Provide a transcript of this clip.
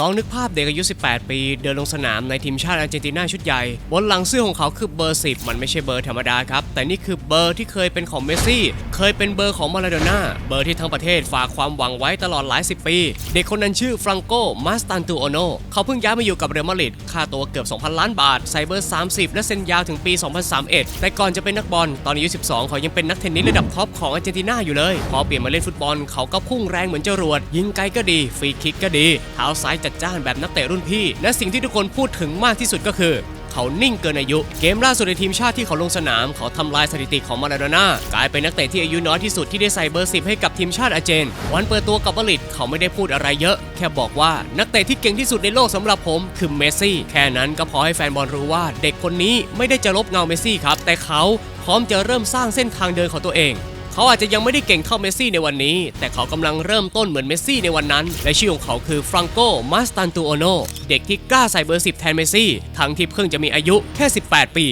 ลองนึกภาพเด็กอายุ 18 ปี เดินลงสนามในทีมชาติอาร์เจนตินาชุดใหญ่ บนหลังเสื้อของเขาคือเบอร์ 10 มันไม่ใช่เบอร์ธรรมดาครับ แต่นี่คือเบอร์ที่เคยเป็นของเมสซี่ ยเป็นเบอร์ของมาราโดน่าเบอร์ที่ทั้งประเทศฝากความหวังไว้ตลอดหลายสิบปี เด็กคนนั้นชื่อฟรังโกมาสตันตูโอโนเขาเพิ่งย้ายมาอยู่กับเรอัลมาดริดค่าตัวเกือบ 2,000 ล้านบาทใส่เบอร์ 30 และเซ็นยาวถึงปี 2031 แต่ก่อนจะเป็นนักบอลตอนอายุ 12 เขายังเป็นนักเทนนิสระดับท็อปของอาร์เจนตินาอยู่เลย พอเปลี่ยนมาเล่นฟุตบอลเขาก็พุ่งแรงเหมือนจรวด ยิงไกลก็ดี ฟรีคิกก็ดี เท้าซ้ายจัดจ้านแบบนักเตะรุ่นพี่ และสิ่งที่ทุกคนพูดถึงมากที่สุดก็คือ เขานิ่งเกินอายุ เกมล่าสุดในทีมชาติที่เขาลงสนาม เขาทำลายสถิติของมาราโดน่ากลายเป็นนักเตะที่อายุน้อยที่สุดที่ได้ใส่เบอร์10ให้กับทีมชาติอาเจน วันเปิดตัวกับบริตเขาไม่ได้พูดอะไรเยอะ แค่บอกว่านักเตะที่เก่งที่สุดในโลกสำหรับผมคือเมสซี่แค่นั้นก็พอให้แฟนบอลรู้ว่า เด็กคนนี้ไม่ได้จะลบเงาเมสซี่ครับแต่เขาพร้อมจะเริ่มสร้างเส้นทางเดินของตัวเอง เขาอาจจะยังไม่ได้เก่งเท่าเมสซี่ในวันนี้ แต่เขากำลังเริ่มต้นเหมือนเมสซี่ในวันนั้น และชื่อของเขาคือฟรังโกมาสตันตูโอโนเด็กที่กล้าใส่เบอร์ 10 แทนเมสซี่ ทั้งที่เพิ่งจะมีอายุแค่ 18 ปี